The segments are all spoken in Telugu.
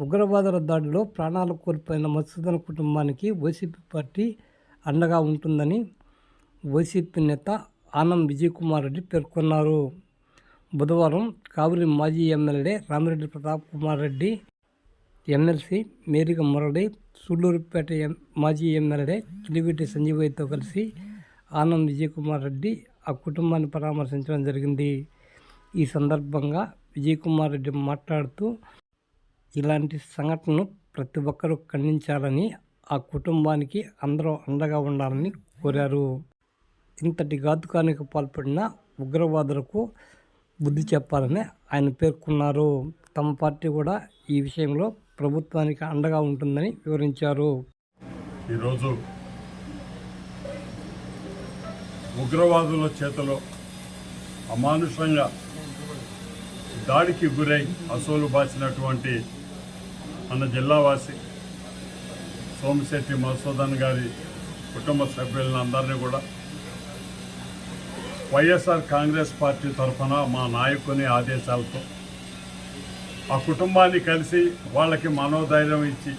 ఉగ్రవాదుల దాడిలో ప్రాణాలు కోల్పోయిన మధుసూదన్ కుటుంబానికి వైసీపీ పార్టీ అండగా ఉంటుందని వైసీపీ నేత ఆనం విజయకుమార్ రెడ్డి పేర్కొన్నారు. బుధవారం కావలి మాజీ ఎమ్మెల్యే రామిరెడ్డి ప్రతాప్ కుమార్ రెడ్డి ఎమ్మెల్సీ మేరిక మురళి సూళ్ళూరుపేట ఎం- మాజీ ఎమ్మెల్యే కిలివిటి సంజీవయ్యతో కలిసి ఆనం విజయకుమార్ రెడ్డి ఆ కుటుంబాన్ని పరామర్శించడం జరిగింది. ఈ సందర్భంగా విజయకుమార్ రెడ్డి మాట్లాడుతూ ఇలాంటి సంఘటనను ప్రతి ఒక్కరూ ఖండించాలని ఆ కుటుంబానికి అందరూ అండగా ఉండాలని కోరారు. ఇంతటి ఘాతుకానికి పాల్పడిన ఉగ్రవాదులకు బుద్ధి చెప్పాలని ఆయన పేర్కొన్నారు. తమ పార్టీ కూడా ఈ విషయంలో ప్రభుత్వానికి అండగా ఉంటుందని వివరించారు. ఈరోజు ఉగ్రవాదుల చేతిలో అమానుషంగా దాడికి గురై అసోలు బాసినటువంటి మన జిల్లావాసి సోమశెట్టి మధుసూదన్ గారి కుటుంబ సభ్యులను అందరినీ కూడా వైఎస్ఆర్ కాంగ్రెస్ పార్టీ తరఫున మా నాయకుని ఆదేశాలతో ఆ కుటుంబాన్ని కలిసి వాళ్ళకి మనోధైర్యం ఇచ్చి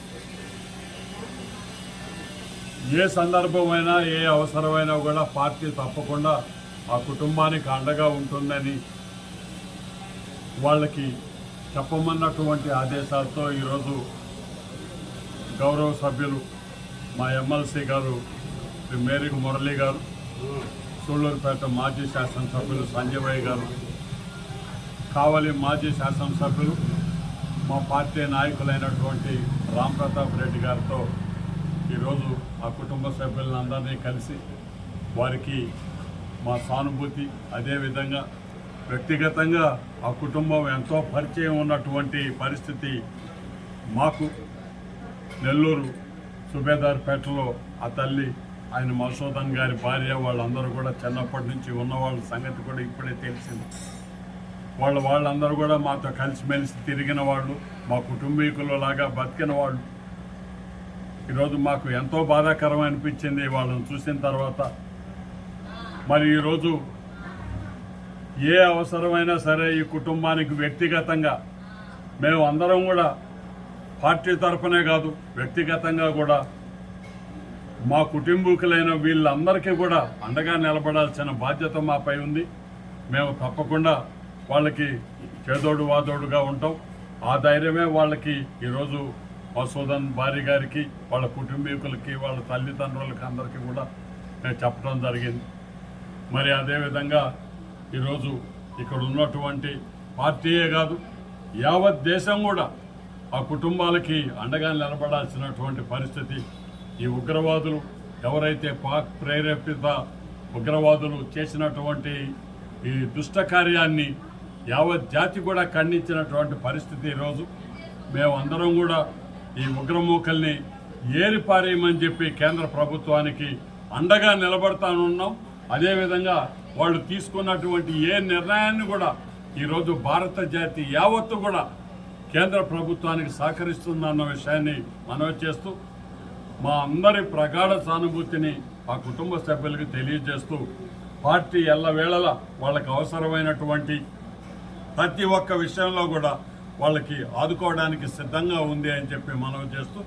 ఏ సందర్భమైనా ఏ అవసరమైనా కూడా పార్టీ తప్పకుండా ఆ కుటుంబానికి అండగా ఉంటుందని వాళ్ళకి చెప్పమన్నటువంటి ఆదేశాలతో ఈరోజు గౌరవ సభ్యులు మా ఎమ్మెల్సీ గారు శ్రీ మేరీ మురళి గారు సూళ్ళూరుపేట మాజీ శాసనసభ్యులు సంజయ్ గారు కావలి మాజీ శాసనసభ్యులు మా పార్టీ నాయకులైనటువంటి రామ్ ప్రతాప్ రెడ్డి గారితో ఈరోజు ఆ కుటుంబ సభ్యులందరినీ కలిసి వారికి మా సానుభూతి అదేవిధంగా వ్యక్తిగతంగా ఆ కుటుంబం ఎంతో పరిచయం ఉన్నటువంటి పరిస్థితి మాకు నెల్లూరు సుబేదార్పేటలో ఆ తల్లి ఆయన మధుసూదన్ గారి భార్య వాళ్ళందరూ కూడా చిన్నప్పటి నుంచి ఉన్న వాళ్ళ సంగతి కూడా ఇప్పుడే తెలిసింది. వాళ్ళు వాళ్ళందరూ కూడా మాతో కలిసిమెలిసి తిరిగిన వాళ్ళు మా కుటుంబీకులలాగా బతికిన వాళ్ళు. ఈరోజు మాకు ఎంతో బాధాకరం అనిపించింది వాళ్ళని చూసిన తర్వాత. మరి ఈరోజు ఏ అవసరమైనా సరే ఈ కుటుంబానికి వ్యక్తిగతంగా మేము అందరం కూడా పార్టీ తరఫునే కాదు వ్యక్తిగతంగా కూడా మా కుటుంబీకులైన వీళ్ళందరికీ కూడా అండగా నిలబడాల్సిన బాధ్యత మాపై ఉంది. మేము తప్పకుండా వాళ్ళకి చేదోడు వాదోడుగా ఉంటాం. ఆ ధైర్యమే వాళ్ళకి ఈరోజు మసూదన్ భార్య గారికి వాళ్ళ కుటుంబీకులకి వాళ్ళ తల్లిదండ్రులకి అందరికీ కూడా మేము చెప్పడం జరిగింది. మరి అదేవిధంగా ఈరోజు ఇక్కడ ఉన్నటువంటి పార్టీయే కాదు యావత్ దేశం కూడా ఆ కుటుంబాలకి అండగా నిలబడాల్సినటువంటి పరిస్థితి ఈ ఉగ్రవాదులు ఎవరైతే పాక్ ప్రేరేపిత ఉగ్రవాదులు చేసినటువంటి ఈ దుష్ట కార్యాన్ని యావత్ జాతి కూడా ఖండించినటువంటి పరిస్థితి ఈరోజు. మేమందరం కూడా ఈ ఉగ్రమూకల్ని ఏరిపారేయమని చెప్పి కేంద్ర ప్రభుత్వానికి అండగా నిలబడతానున్నాం. అదేవిధంగా వాళ్ళు తీసుకున్నటువంటి ఏ నిర్ణయాన్ని కూడా ఈరోజు భారత జాతి యావత్తు కూడా కేంద్ర ప్రభుత్వానికి సహకరిస్తుందన్న విషయాన్ని మనవి చేస్తూ మా అందరి ప్రగాఢ సానుభూతిని మా కుటుంబ సభ్యులకు తెలియజేస్తూ పార్టీ ఎల్లవేళలా వాళ్ళకి అవసరమైనటువంటి ప్రతి ఒక్క విషయంలో కూడా వాళ్ళకి ఆదుకోవడానికి సిద్ధంగా ఉంది అని చెప్పి మనవి చేస్తూ